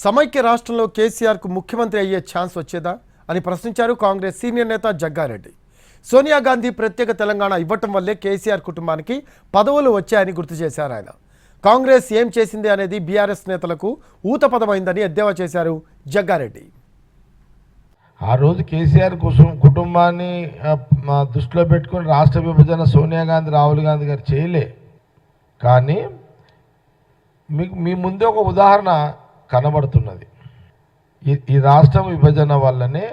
సమైక్య రాష్ట్రంలో కేసీఆర్కు ముఖ్యమంత్రి అయ్యే ఛాన్స్ వచ్చేదా అని ప్రశ్నించారు కాంగ్రెస్ సీనియర్ నేత జగ్గారెడ్డి. సోనియా గాంధీ ప్రత్యేక తెలంగాణ ఇవ్వటం వల్లే కేసీఆర్ కుటుంబానికి పదవులు వచ్చాయని గుర్తు చేశారు ఆయన. కాంగ్రెస్ ఏం చేసింది అనేది బీఆర్ఎస్ నేతలకు ఊతపదమైందని ఎద్దేవా చేశారు జగ్గారెడ్డి. ఆ రోజు కేసీఆర్ కోసం కుటుంబాన్ని మా దృష్టిలో పెట్టుకుని రాష్ట్ర విభజన సోనియా గాంధీ రాహుల్ గాంధీ గారు చేయలే. కానీ మీకు మీ ముందే ఒక ఉదాహరణ కనబడుతున్నది. ఈ ఈ రాష్ట్రం విభజన వల్లనే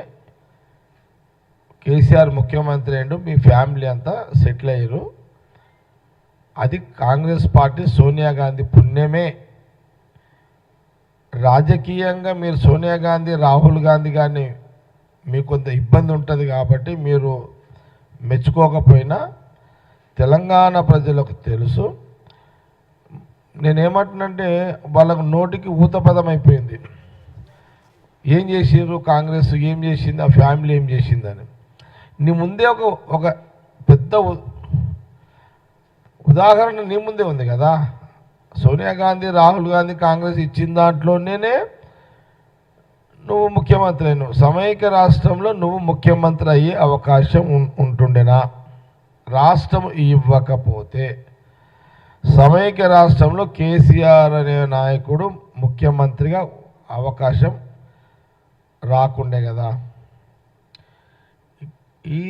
కేసీఆర్ ముఖ్యమంత్రి అండ్ మీ ఫ్యామిలీ అంతా సెటిల్ అయ్యారు. అది కాంగ్రెస్ పార్టీ సోనియా గాంధీ పుణ్యమే. రాజకీయంగా మీరు సోనియా గాంధీ రాహుల్ గాంధీ గారిని మీకు కొంత ఇబ్బంది ఉంటుంది కాబట్టి మీరు మెచ్చుకోకపోయినా తెలంగాణ ప్రజలకు తెలుసు. నేనేమంటున్నంటే వాళ్ళకు నోటికి ఊతపదం అయిపోయింది. ఏం చేసారు కాంగ్రెస్ ఏం చేసింది? ఆ ఫ్యామిలీ ఏం చేసిందని. నీ ముందే ఒక ఒక పెద్ద ఉదాహరణ నీ ముందే ఉంది కదా? సోనియా గాంధీ రాహుల్ గాంధీ కాంగ్రెస్ ఇచ్చిన దాంట్లోనే నువ్వు ముఖ్యమంత్రి అయినావు. సమైక్య రాష్ట్రంలో నువ్వు ముఖ్యమంత్రి అయ్యే అవకాశం ఉం- ఉంటుండేనా? రాష్ట్రం ఇవ్వకపోతే. సమైక్య రాష్ట్రంలో కేసీఆర్ అనే నాయకుడు ముఖ్యమంత్రిగా అవకాశం రాకుండే కదా. ఈ